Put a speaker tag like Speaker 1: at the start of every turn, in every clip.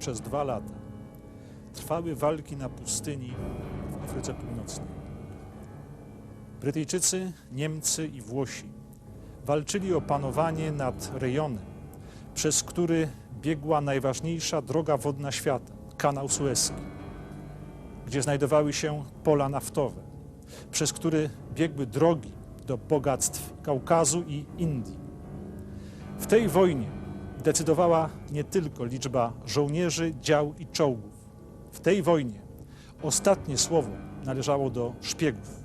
Speaker 1: przez dwa lata trwały walki na pustyni w Afryce Północnej. Brytyjczycy, Niemcy i Włosi walczyli o panowanie nad rejonem, przez który biegła najważniejsza droga wodna świata kanał Suezki, gdzie znajdowały się pola naftowe, przez który biegły drogi do bogactw Kaukazu i Indii. W tej wojnie decydowała nie tylko liczba żołnierzy, dział i czołgów. W tej wojnie ostatnie słowo należało do szpiegów.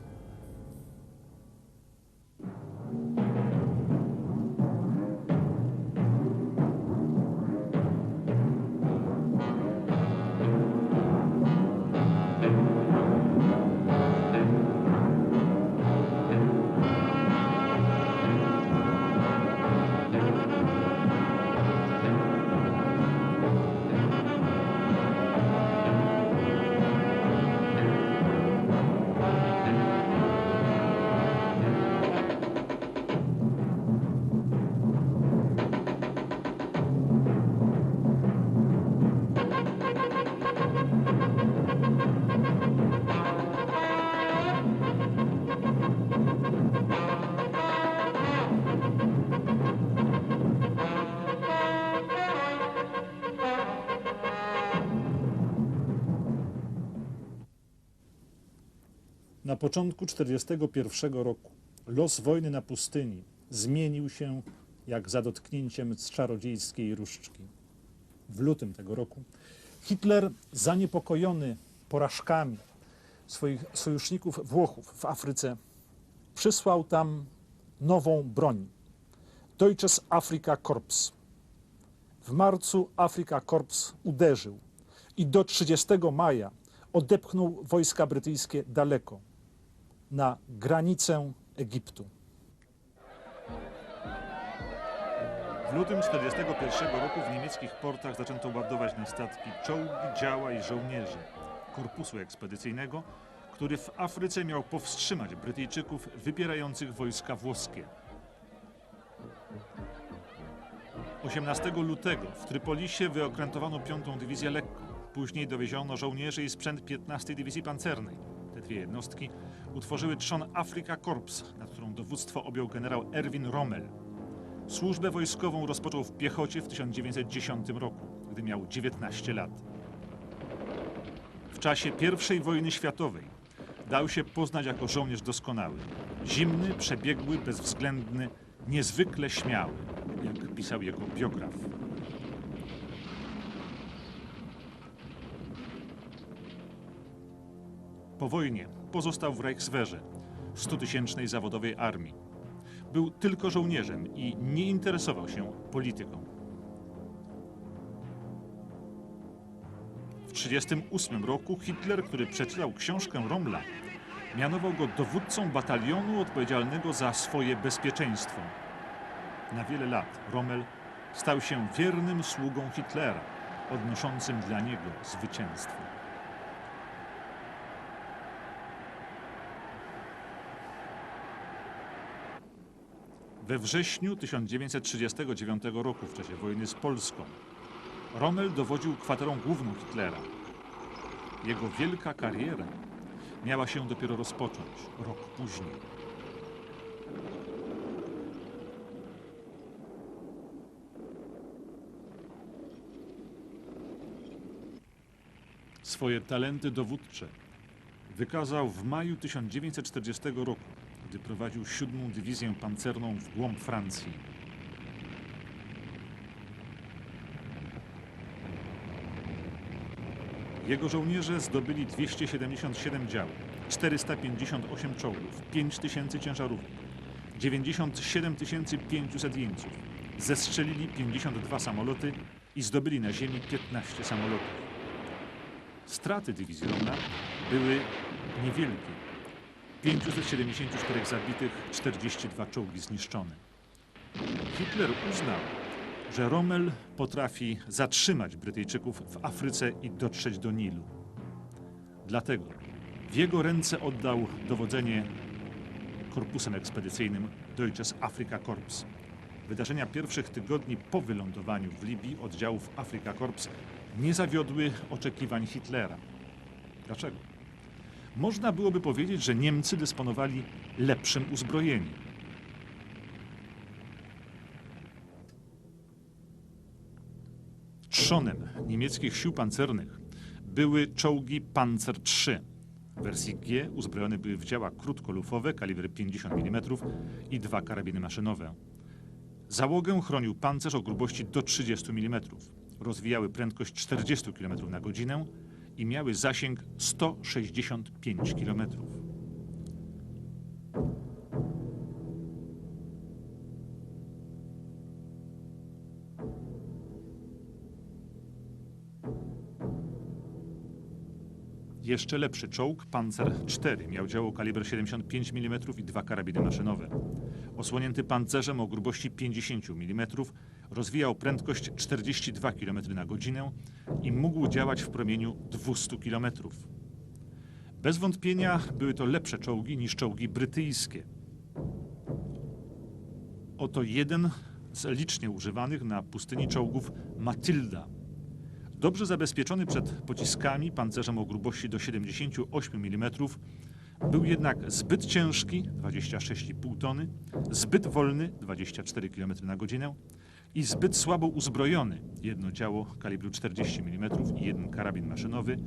Speaker 1: Na początku 1941 roku los wojny na pustyni zmienił się jak za dotknięciem z czarodziejskiej różdżki. W lutym tego roku Hitler, zaniepokojony porażkami swoich sojuszników Włochów w Afryce, przysłał tam nową broń. Deutsches Afrika Korps. W marcu Afrika Korps uderzył i do 30 maja odepchnął wojska brytyjskie daleko, na granicę Egiptu.
Speaker 2: W lutym 1941 roku w niemieckich portach zaczęto ładować na statki czołgi, działa i żołnierzy korpusu ekspedycyjnego, który w Afryce miał powstrzymać Brytyjczyków wypierających wojska włoskie. 18 lutego w Trypolisie wyokrętowano 5. Dywizję Lekką. Później dowieziono żołnierzy i sprzęt 15 Dywizji Pancernej. Te dwie jednostki utworzyły trzon Afrika Korps, nad którą dowództwo objął generał Erwin Rommel. Służbę wojskową rozpoczął w piechocie w 1910 roku, gdy miał 19 lat. W czasie I wojny światowej dał się poznać jako żołnierz doskonały. Zimny, przebiegły, bezwzględny, niezwykle śmiały, jak pisał jego biograf. Po wojnie pozostał w Reichswehrze, 100-tysięcznej zawodowej armii. Był tylko żołnierzem i nie interesował się polityką. W 1938 roku Hitler, który przeczytał książkę Rommla, mianował go dowódcą batalionu odpowiedzialnego za swoje bezpieczeństwo. Na wiele lat Rommel stał się wiernym sługą Hitlera, odnoszącym dla niego zwycięstwo. We wrześniu 1939 roku, w czasie wojny z Polską, Rommel dowodził kwaterą główną Hitlera. Jego wielka kariera miała się dopiero rozpocząć rok później. Swoje talenty dowódcze wykazał w maju 1940 roku, gdy prowadził siódmą dywizję pancerną w głąb Francji. Jego żołnierze zdobyli 277 dział, 458 czołgów, 5000 ciężarówek, 97 500 jeńców. Zestrzelili 52 samoloty i zdobyli na ziemi 15 samolotów. Straty dywizji Rona były niewielkie. 574 zabitych, 42 czołgi zniszczone. Hitler uznał, że Rommel potrafi zatrzymać Brytyjczyków w Afryce i dotrzeć do Nilu. Dlatego w jego ręce oddał dowodzenie korpusem ekspedycyjnym Deutsches Afrika Korps. Wydarzenia pierwszych tygodni po wylądowaniu w Libii oddziałów Afrika Korps nie zawiodły oczekiwań Hitlera. Dlaczego? Można byłoby powiedzieć, że Niemcy dysponowali lepszym uzbrojeniem. Trzonem niemieckich sił pancernych były czołgi Panzer III. W wersji G uzbrojone były w działa krótkolufowe kaliber 50 mm i dwa karabiny maszynowe. Załogę chronił pancerz o grubości do 30 mm. Rozwijały prędkość 40 km na godzinę i miały zasięg 165 km. Jeszcze lepszy czołg Panzer IV miał działo kaliber 75 mm i dwa karabiny maszynowe. Osłonięty pancerzem o grubości 50 mm rozwijał prędkość 42 km na godzinę i mógł działać w promieniu 200 km. Bez wątpienia były to lepsze czołgi niż czołgi brytyjskie. Oto jeden z licznie używanych na pustyni czołgów Matilda. Dobrze zabezpieczony przed pociskami pancerzem o grubości do 78 mm, był jednak zbyt ciężki 26,5 tony, zbyt wolny 24 km na godzinę i zbyt słabo uzbrojony jedno działo kalibru 40 mm i jeden karabin maszynowy,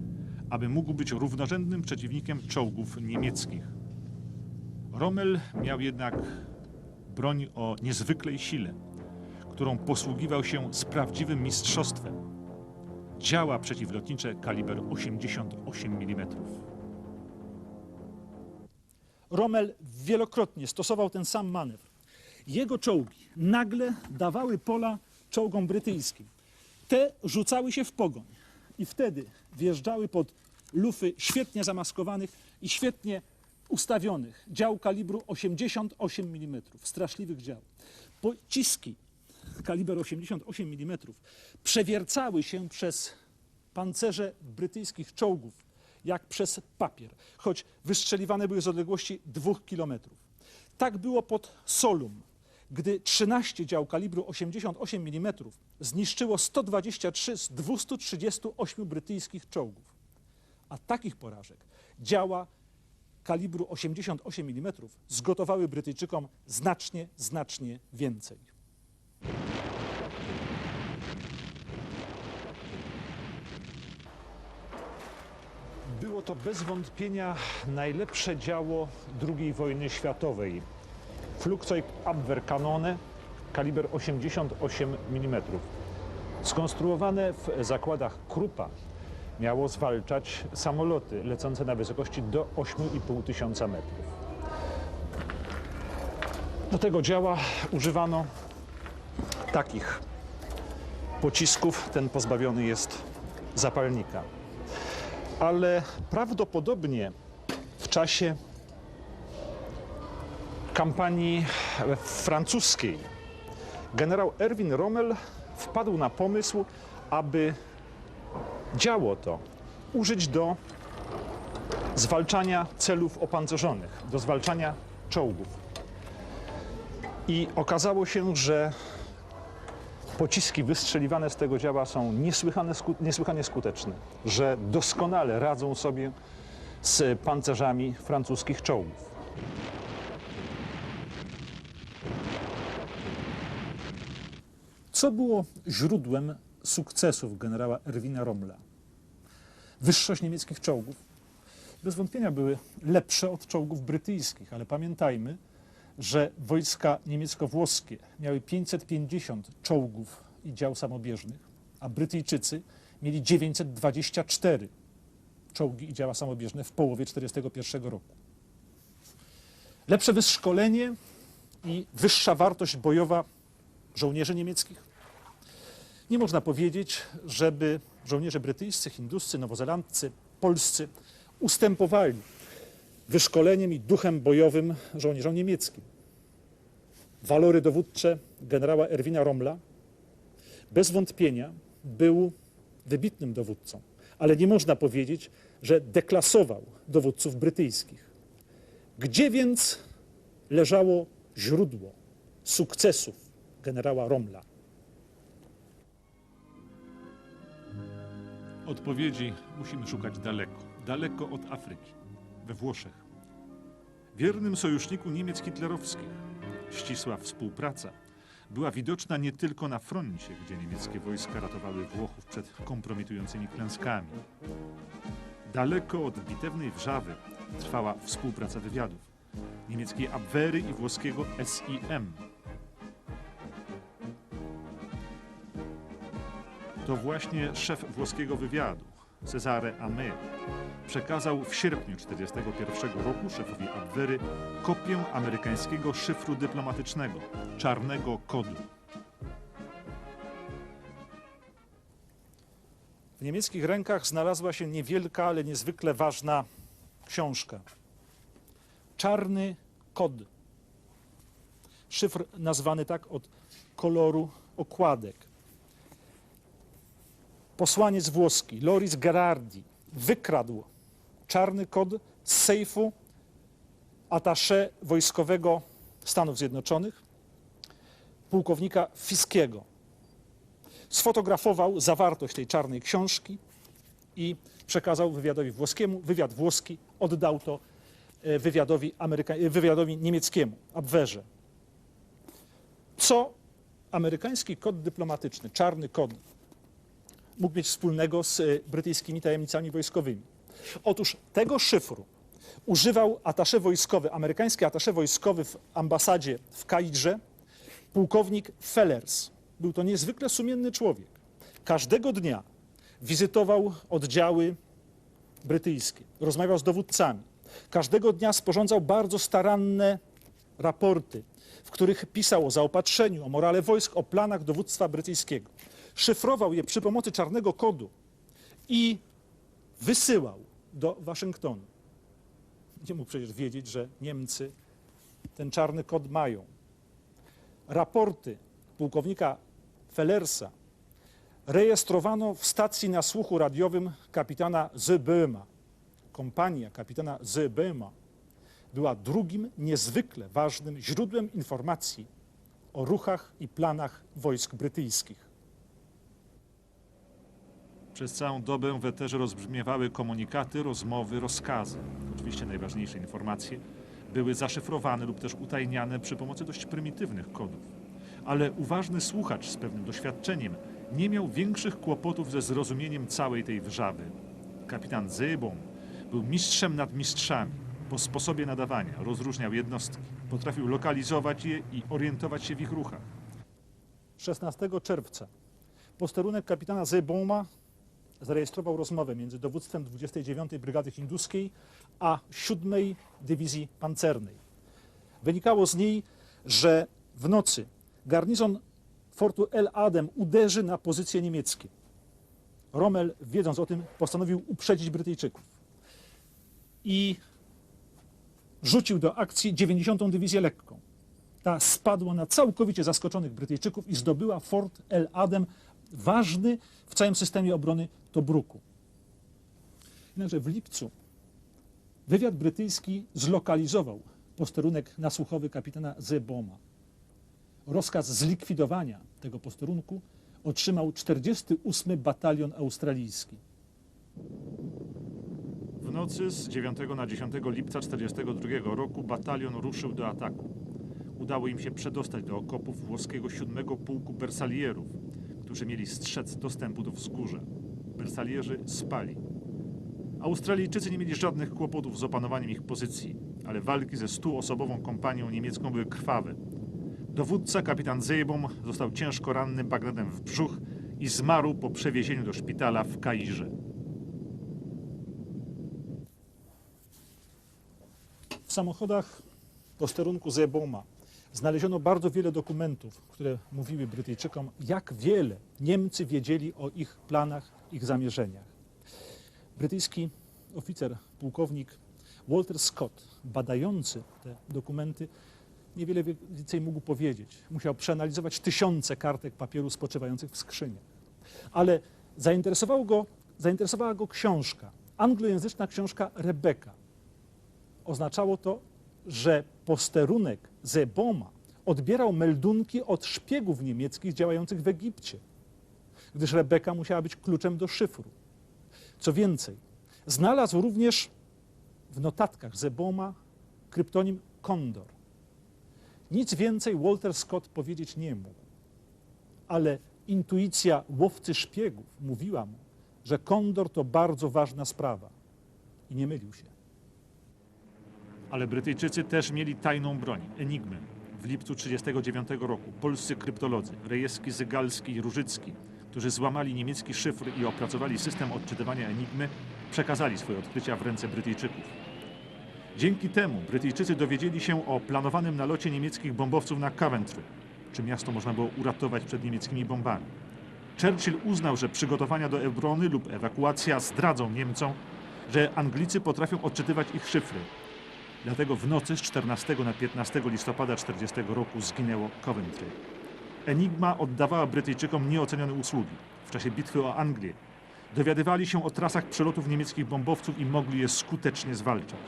Speaker 2: aby mógł być równorzędnym przeciwnikiem czołgów niemieckich. Rommel miał jednak broń o niezwykłej sile, którą posługiwał się z prawdziwym mistrzostwem działa przeciwlotnicze kaliber 88 mm.
Speaker 1: Rommel wielokrotnie stosował ten sam manewr. Jego czołgi nagle dawały pola czołgom brytyjskim. Te rzucały się w pogoń i wtedy wjeżdżały pod lufy świetnie zamaskowanych i świetnie ustawionych dział kalibru 88 mm, straszliwych dział. Pociski kaliber 88 mm przewiercały się przez pancerze brytyjskich czołgów jak przez papier, choć wystrzeliwane były z odległości dwóch kilometrów. Tak było pod Solum, gdy 13 dział kalibru 88 mm zniszczyło 123 z 238 brytyjskich czołgów. A takich porażek działa kalibru 88 mm zgotowały Brytyjczykom znacznie, znacznie więcej. Było to bez wątpienia najlepsze działo II wojny światowej. Flugzeugabwehrkanone kaliber 88 mm. Skonstruowane w zakładach Krupa miało zwalczać samoloty lecące na wysokości do 8,5 tysiąca metrów. Do tego działa używano takich pocisków. Ten pozbawiony jest zapalnika. Ale prawdopodobnie w czasie kampanii francuskiej generał Erwin Rommel wpadł na pomysł, aby działo to użyć do zwalczania celów opancerzonych, do zwalczania czołgów. I okazało się, że pociski wystrzeliwane z tego działa są niesłychane, niesłychanie skuteczne, że doskonale radzą sobie z pancerzami francuskich czołgów. Co było źródłem sukcesów generała Erwina Rommela? Wyższość niemieckich czołgów. Bez wątpienia były lepsze od czołgów brytyjskich, ale pamiętajmy, że wojska niemiecko-włoskie miały 550 czołgów i dział samobieżnych, a Brytyjczycy mieli 924 czołgi i działa samobieżne w połowie 1941 roku. Lepsze wyszkolenie i wyższa wartość bojowa żołnierzy niemieckich. Nie można powiedzieć, żeby żołnierze brytyjscy, hinduscy, nowozelandcy, polscy ustępowali wyszkoleniem i duchem bojowym żołnierzom niemieckim. Walory dowódcze generała Erwina Rommla bez wątpienia był wybitnym dowódcą, ale nie można powiedzieć, że deklasował dowódców brytyjskich. Gdzie więc leżało źródło sukcesów generała Rommla?
Speaker 2: Odpowiedzi musimy szukać daleko, daleko od Afryki, we Włoszech. Wiernym sojuszniku Niemiec hitlerowskich ścisła współpraca była widoczna nie tylko na froncie, gdzie niemieckie wojska ratowały Włochów przed kompromitującymi klęskami. Daleko od bitewnej Wrzawy trwała współpraca wywiadów niemieckiej Abwehry i włoskiego SIM. To właśnie szef włoskiego wywiadu, Cesare Amé, przekazał w sierpniu 1941 roku szefowi Abwehry kopię amerykańskiego szyfru dyplomatycznego, czarnego kodu.
Speaker 1: W niemieckich rękach znalazła się niewielka, ale niezwykle ważna książka. Czarny kod. Szyfr nazwany tak od koloru okładek. Posłaniec włoski Loris Gerardi wykradł czarny kod z sejfu attaché wojskowego Stanów Zjednoczonych, pułkownika Fiskiego sfotografował zawartość tej czarnej książki i przekazał wywiadowi włoskiemu. Wywiad włoski oddał to e, wywiadowi, Ameryka... e, wywiadowi niemieckiemu, Abwehrze. Co amerykański kod dyplomatyczny, czarny kod, mógł mieć wspólnego z e, brytyjskimi tajemnicami wojskowymi? Otóż tego szyfru używał atasze wojskowy, amerykański atasze wojskowy w ambasadzie w Kairze, pułkownik Fellers. Był to niezwykle sumienny człowiek. Każdego dnia wizytował oddziały brytyjskie, rozmawiał z dowódcami. Każdego dnia sporządzał bardzo staranne raporty, w których pisał o zaopatrzeniu, o morale wojsk, o planach dowództwa brytyjskiego. Szyfrował je przy pomocy czarnego kodu i wysyłał do Waszyngtonu. Nie mógł przecież wiedzieć, że Niemcy ten czarny kod mają. Raporty pułkownika Fellersa rejestrowano w stacji na słuchu radiowym kapitana Zebema. Kompania kapitana Zebema była drugim niezwykle ważnym źródłem informacji o ruchach i planach wojsk brytyjskich.
Speaker 2: Przez całą dobę w eterze rozbrzmiewały komunikaty, rozmowy, rozkazy. Oczywiście najważniejsze informacje były zaszyfrowane lub też utajniane przy pomocy dość prymitywnych kodów. Ale uważny słuchacz z pewnym doświadczeniem nie miał większych kłopotów ze zrozumieniem całej tej wrzawy. Kapitan Zybom był mistrzem nad mistrzami. Po sposobie nadawania rozróżniał jednostki, potrafił lokalizować je i orientować się w ich ruchach.
Speaker 1: 16 czerwca posterunek kapitana Zeboma zarejestrował rozmowę między dowództwem 29 Brygady Hinduskiej a 7 Dywizji Pancernej. Wynikało z niej, że w nocy garnizon fortu El Adem uderzy na pozycje niemieckie. Rommel, wiedząc o tym, postanowił uprzedzić Brytyjczyków i rzucił do akcji 90. Dywizję Lekką. Ta spadła na całkowicie zaskoczonych Brytyjczyków i zdobyła fort El Adem, ważny w całym systemie obrony Tobruku. Jednakże w lipcu wywiad brytyjski zlokalizował posterunek nasłuchowy kapitana Zeboma. Rozkaz zlikwidowania tego posterunku otrzymał 48 Batalion Australijski.
Speaker 2: W nocy z 9 na 10 lipca 1942 roku batalion ruszył do ataku. Udało im się przedostać do okopów włoskiego 7 Pułku Bersalierów, którzy mieli strzec dostępu do wzgórza. Bersalierzy spali. Australijczycy nie mieli żadnych kłopotów z opanowaniem ich pozycji, ale walki ze stuosobową kompanią niemiecką były krwawe. Dowódca, kapitan Zeybom, został ciężko ranny bagnetem w brzuch i zmarł po przewiezieniu do szpitala w Kairze.
Speaker 1: W samochodach posterunku Zeboma znaleziono bardzo wiele dokumentów, które mówiły Brytyjczykom, jak wiele Niemcy wiedzieli o ich planach, ich zamierzeniach. Brytyjski oficer, pułkownik Walter Scott, badający te dokumenty, niewiele więcej mógł powiedzieć. Musiał przeanalizować tysiące kartek papieru spoczywających w skrzyniach. Ale zainteresował go, zainteresowała go książka, anglojęzyczna książka Rebeka. Oznaczało to, że posterunek Zeboma odbierał meldunki od szpiegów niemieckich działających w Egipcie, gdyż Rebeka musiała być kluczem do szyfru. Co więcej, znalazł również w notatkach Zeboma kryptonim Kondor. Nic więcej Walter Scott powiedzieć nie mógł, ale intuicja łowcy szpiegów mówiła mu, że Kondor to bardzo ważna sprawa i nie mylił się.
Speaker 2: Ale Brytyjczycy też mieli tajną broń, enigmę. W lipcu 1939 roku polscy kryptolodzy Rejewski, Zygalski i Różycki, którzy złamali niemiecki szyfr i opracowali system odczytywania enigmy, przekazali swoje odkrycia w ręce Brytyjczyków. Dzięki temu Brytyjczycy dowiedzieli się o planowanym nalocie niemieckich bombowców na Coventry, czy miasto można było uratować przed niemieckimi bombami. Churchill uznał, że przygotowania do obrony lub ewakuacja zdradzą Niemcom, że Anglicy potrafią odczytywać ich szyfry, Dlatego w nocy z 14 na 15 listopada 40 roku zginęło Coventry. Enigma oddawała Brytyjczykom nieocenione usługi. W czasie bitwy o Anglię dowiadywali się o trasach przelotów niemieckich bombowców i mogli je skutecznie zwalczać.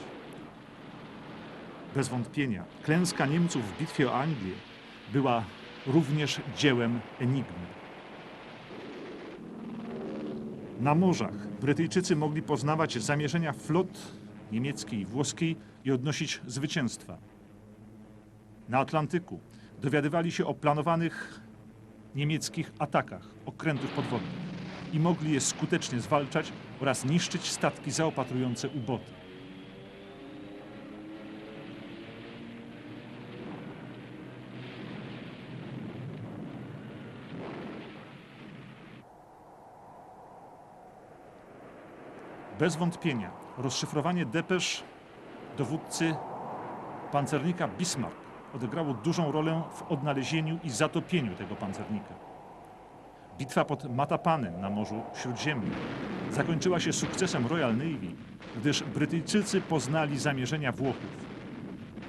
Speaker 2: Bez wątpienia klęska Niemców w bitwie o Anglię była również dziełem Enigmy. Na morzach Brytyjczycy mogli poznawać zamierzenia flot niemieckiej i włoskiej i odnosić zwycięstwa. Na Atlantyku dowiadywali się o planowanych niemieckich atakach okrętów podwodnych i mogli je skutecznie zwalczać oraz niszczyć statki zaopatrujące uboty. Bez wątpienia rozszyfrowanie depesz dowódcy pancernika Bismarck odegrało dużą rolę w odnalezieniu i zatopieniu tego pancernika. Bitwa pod Matapanem na Morzu Śródziemnym zakończyła się sukcesem Royal Navy, gdyż Brytyjczycy poznali zamierzenia Włochów.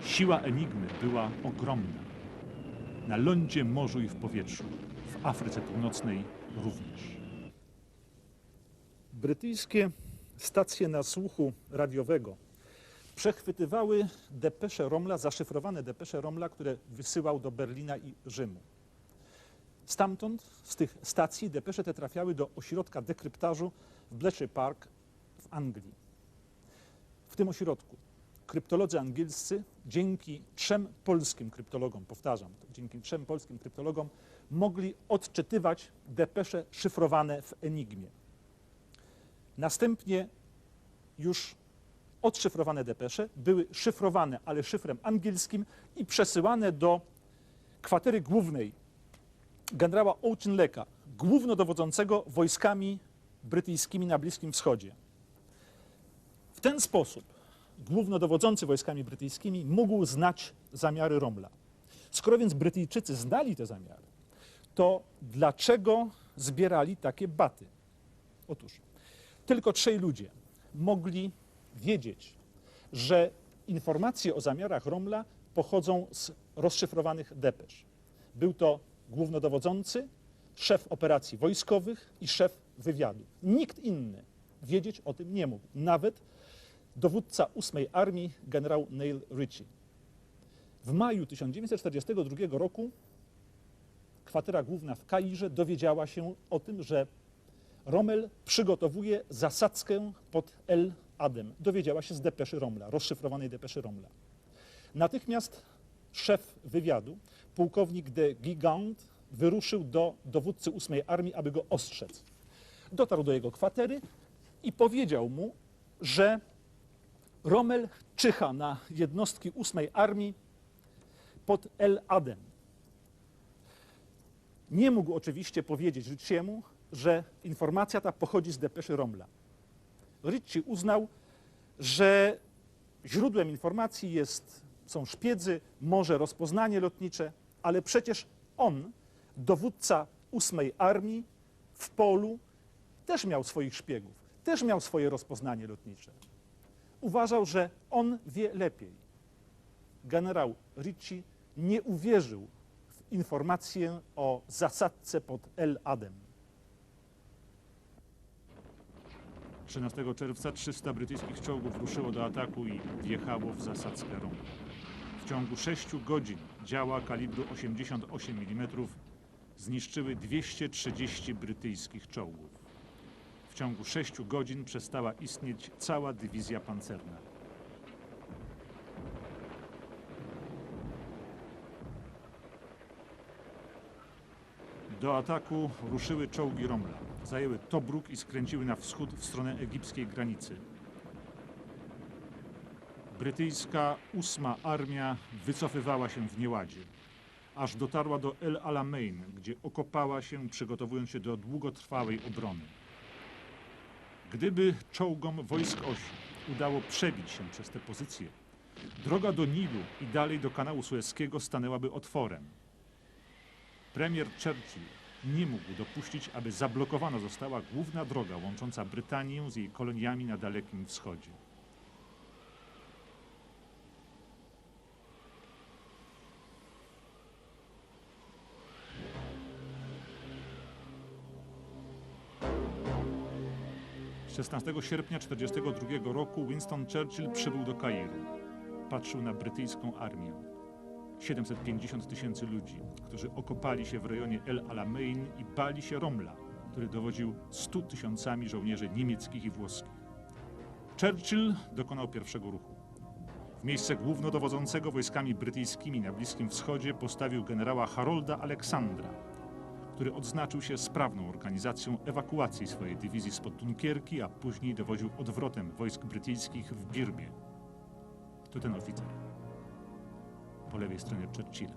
Speaker 2: Siła Enigmy była ogromna. Na lądzie, morzu i w powietrzu. W Afryce Północnej również.
Speaker 1: Brytyjskie stacje nasłuchu radiowego przechwytywały depesze Romla, zaszyfrowane depesze Romla, które wysyłał do Berlina i Rzymu. Stamtąd, z tych stacji, depesze te trafiały do ośrodka dekryptażu w Bletchley Park w Anglii. W tym ośrodku kryptolodzy angielscy dzięki trzem polskim kryptologom, powtarzam, dzięki trzem polskim kryptologom mogli odczytywać depesze szyfrowane w Enigmie. Następnie już odszyfrowane depesze były szyfrowane, ale szyfrem angielskim i przesyłane do kwatery głównej generała Auchinlecka, głównodowodzącego wojskami brytyjskimi na Bliskim Wschodzie. W ten sposób głównodowodzący wojskami brytyjskimi mógł znać zamiary Romla. Skoro więc Brytyjczycy znali te zamiary, to dlaczego zbierali takie baty? Otóż tylko trzej ludzie mogli wiedzieć, że informacje o zamiarach Romla pochodzą z rozszyfrowanych depesz. Był to głównodowodzący, szef operacji wojskowych i szef wywiadu. Nikt inny wiedzieć o tym nie mógł, nawet dowódca 8 Armii generał Neil Ritchie. W maju 1942 roku kwatera główna w Kairze dowiedziała się o tym, że Rommel przygotowuje zasadzkę pod El Adem. Dowiedziała się z depeszy Romla, rozszyfrowanej depeszy Romla. Natychmiast szef wywiadu, pułkownik de Gigant, wyruszył do dowódcy 8 Armii, aby go ostrzec. Dotarł do jego kwatery i powiedział mu, że Rommel czyha na jednostki 8 Armii pod El Adem. Nie mógł oczywiście powiedzieć Ritchiemu, że informacja ta pochodzi z depeszy Romla. Ritchie uznał, że źródłem informacji jest, są szpiedzy, może rozpoznanie lotnicze, ale przecież on, dowódca 8 Armii w polu, też miał swoich szpiegów, też miał swoje rozpoznanie lotnicze. Uważał, że on wie lepiej. Generał Ritchie nie uwierzył w informację o zasadzce pod El Adem.
Speaker 2: 13 czerwca 300 brytyjskich czołgów ruszyło do ataku i wjechało w zasadzkę Romla. W ciągu 6 godzin działa kalibru 88 mm zniszczyły 230 brytyjskich czołgów. W ciągu sześciu godzin przestała istnieć cała dywizja pancerna. Do ataku ruszyły czołgi Romla. Zajęły Tobruk i skręciły na wschód w stronę egipskiej granicy. Brytyjska ósma armia wycofywała się w nieładzie, aż dotarła do El Alamein, gdzie okopała się, przygotowując się do długotrwałej obrony. Gdyby czołgom wojsk osi udało przebić się przez te pozycje, droga do Nilu i dalej do kanału Sueskiego stanęłaby otworem. Premier Churchill nie mógł dopuścić, aby zablokowana została główna droga łącząca Brytanię z jej koloniami na Dalekim Wschodzie. Szesnastego sierpnia 1942 roku Winston Churchill przybył do Kairu. Patrzył na brytyjską armię. 750 tysięcy ludzi, którzy okopali się w rejonie El Alamein i bali się Romla, który dowodził 100 tysiącami żołnierzy niemieckich i włoskich. Churchill dokonał pierwszego ruchu. W miejsce głównodowodzącego wojskami brytyjskimi na Bliskim Wschodzie postawił generała Harolda Aleksandra, który odznaczył się sprawną organizacją ewakuacji swojej dywizji spod Dunkierki, a później dowodził odwrotem wojsk brytyjskich w Birmie. To ten oficer po lewej stronie Churchilla.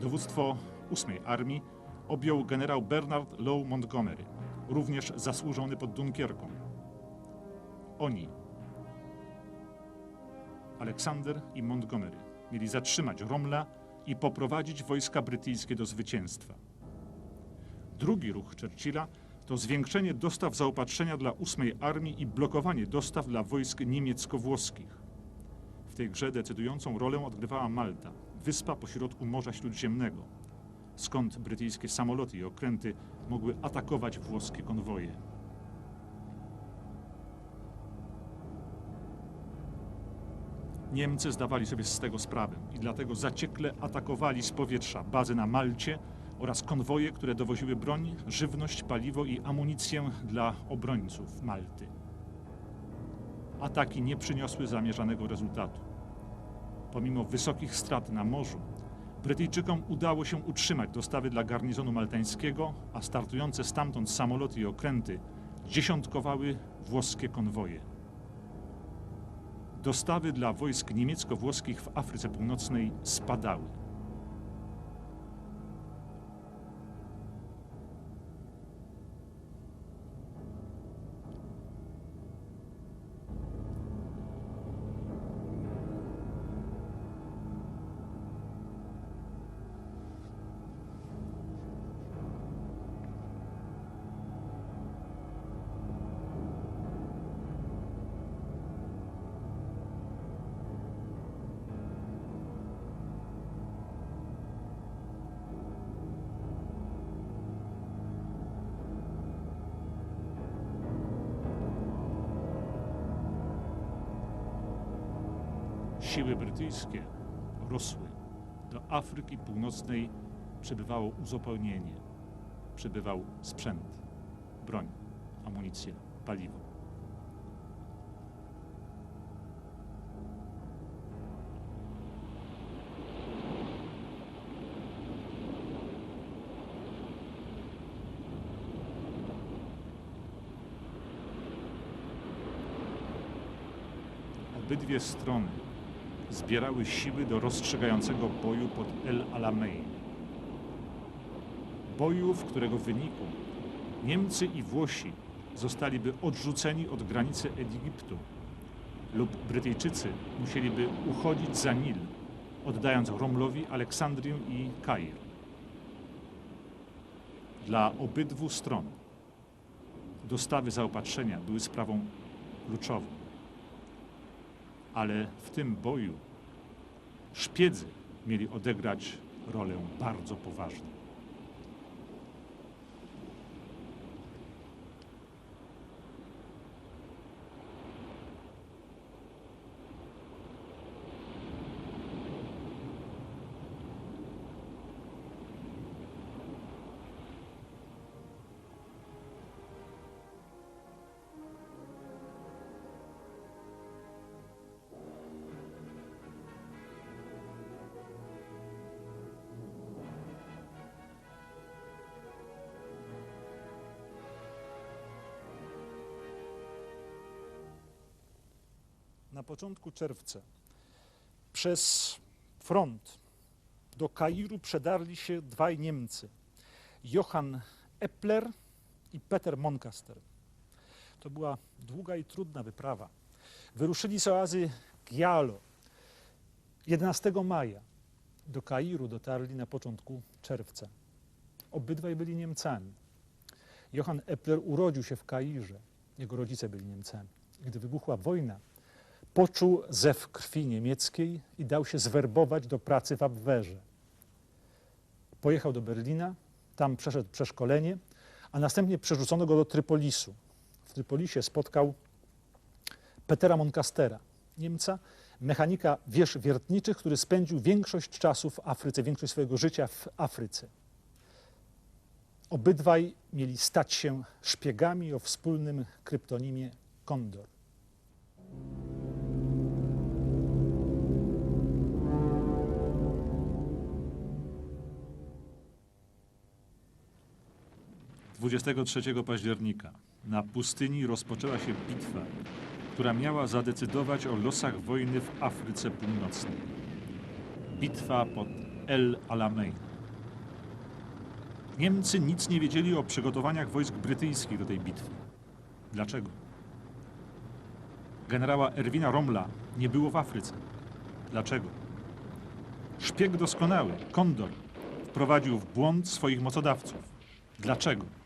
Speaker 2: Dowództwo ósmej armii objął generał Bernard Low Montgomery, również zasłużony pod Dunkierką. Oni, Aleksander i Montgomery, mieli zatrzymać Romla i poprowadzić wojska brytyjskie do zwycięstwa. Drugi ruch Churchilla to zwiększenie dostaw zaopatrzenia dla ósmej armii i blokowanie dostaw dla wojsk niemiecko-włoskich. W tej grze decydującą rolę odgrywała Malta, wyspa pośrodku Morza Śródziemnego, skąd brytyjskie samoloty i okręty mogły atakować włoskie konwoje. Niemcy zdawali sobie z tego sprawę i dlatego zaciekle atakowali z powietrza bazy na Malcie oraz konwoje, które dowoziły broń, żywność, paliwo i amunicję dla obrońców Malty. Ataki nie przyniosły zamierzonego rezultatu. Pomimo wysokich strat na morzu, Brytyjczykom udało się utrzymać dostawy dla garnizonu maltańskiego, a startujące stamtąd samoloty i okręty dziesiątkowały włoskie konwoje. Dostawy dla wojsk niemiecko-włoskich w Afryce Północnej spadały. Siły brytyjskie rosły. Do Afryki Północnej przybywało uzupełnienie. Przybywał sprzęt, broń, amunicja, paliwo. Obydwie strony zbierały siły do rozstrzygającego boju pod El Alamein. Boju, w którego wyniku Niemcy i Włosi zostaliby odrzuceni od granicy Egiptu lub Brytyjczycy musieliby uchodzić za Nil, oddając Romlowi Aleksandrię i Kair. Dla obydwu stron dostawy zaopatrzenia były sprawą kluczową ale w tym boju szpiedzy mieli odegrać rolę bardzo poważną.
Speaker 1: Początku czerwca przez front do Kairu przedarli się dwaj Niemcy. Johann Epler i Peter Moncaster. To była długa i trudna wyprawa. Wyruszyli z oazy Gialo 11 maja. Do Kairu dotarli na początku czerwca. Obydwaj byli Niemcami. Johann Epler urodził się w Kairze. Jego rodzice byli Niemcami. Gdy wybuchła wojna, poczuł zew krwi niemieckiej i dał się zwerbować do pracy w Abwehrze. Pojechał do Berlina, tam przeszedł przeszkolenie, a następnie przerzucono go do Trypolisu. W Trypolisie spotkał Petera Moncastera, Niemca, mechanika wież wiertniczych, który spędził większość czasu w Afryce, większość swojego życia w Afryce. Obydwaj mieli stać się szpiegami o wspólnym kryptonimie Kondor.
Speaker 2: 23 października na pustyni rozpoczęła się bitwa, która miała zadecydować o losach wojny w Afryce Północnej. Bitwa pod El Alamein. Niemcy nic nie wiedzieli o przygotowaniach wojsk brytyjskich do tej bitwy. Dlaczego? Generała Erwina Rommla nie było w Afryce. Dlaczego? Szpieg doskonały, Kondor, wprowadził w błąd swoich mocodawców. Dlaczego?